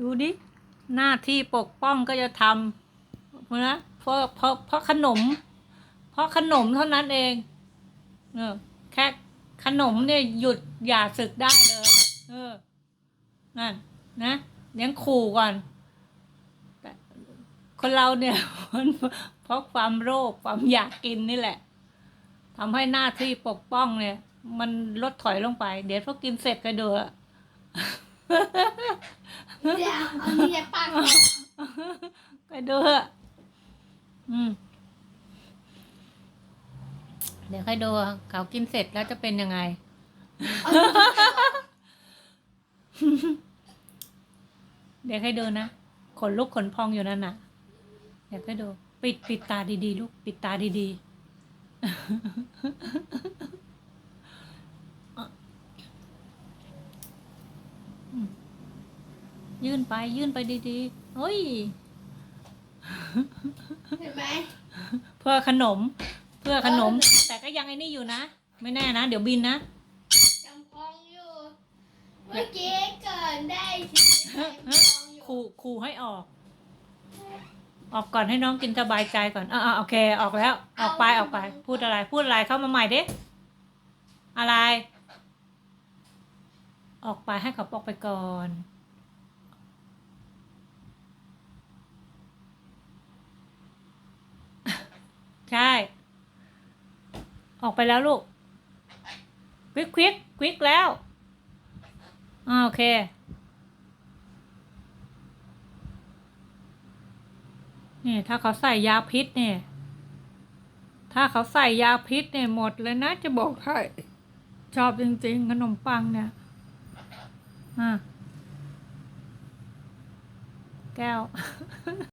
ดูดิหน้าที่ปกป้องก็จะทำนะเพราะเพราะเพราะขนม เพราะขนมเท่านั้นเองเออแค่ขนมเนี่ยหยุดอย่าศึกได้เลย เออนั่นนะเลี้ยงขู่ก่อนแต่คนเราเนี่ยเพราะความโรคความอยากกินนี่แหละทำให้หน้าที่ปกป้องเนี่ย มันลดถอยลงไป เดี๋ยวพอกินเสร็จก็เดือ เดี๋ยวอาเนี่ยปากออกก็เดืออืม เดี๋ยวค่อยดูเขากินเสร็จแล้วจะเป็นยังไง เดี๋ยวให้ดูนะ ขนลุกขนพองอยู่นั่นน่ะ เดี๋ยวให้ดู ปิดปิดตาดีๆ ลูก ปิดตาดีๆอืม ยื่นไปยื่นไปดีๆเฮ้ย เห็นไหมเพื่อขนม เพื่อขนม แต่ก็ยังไอ้นี่อยู่นะ ไม่แน่นะ เดี๋ยวบินนะยังพองอยู่ เมื่อกี้เกินได้ทียังพองอยู่ขู่ขู่ให้ออก ออกก่อนให้น้องกินสบายใจก่อนอ่าโอเค ออกแล้ว ออกไปออกไป พูดอะไร พูดอะไรเข้ามาใหม่ดิอะไร ออกไปให้เขาออกไปก่อนใช่ ออกไปแล้วลูก ควิกควิกควิกแล้วอโอเคเนี่ยถ้าเขาใส่ยาพิษเนี่ย ถ้าเขาใส่ยาพิษเนี่ยหมดเลยนะจะบอกให้ชอบจริงๆ ขนมปังเนี่ย อะแก้ว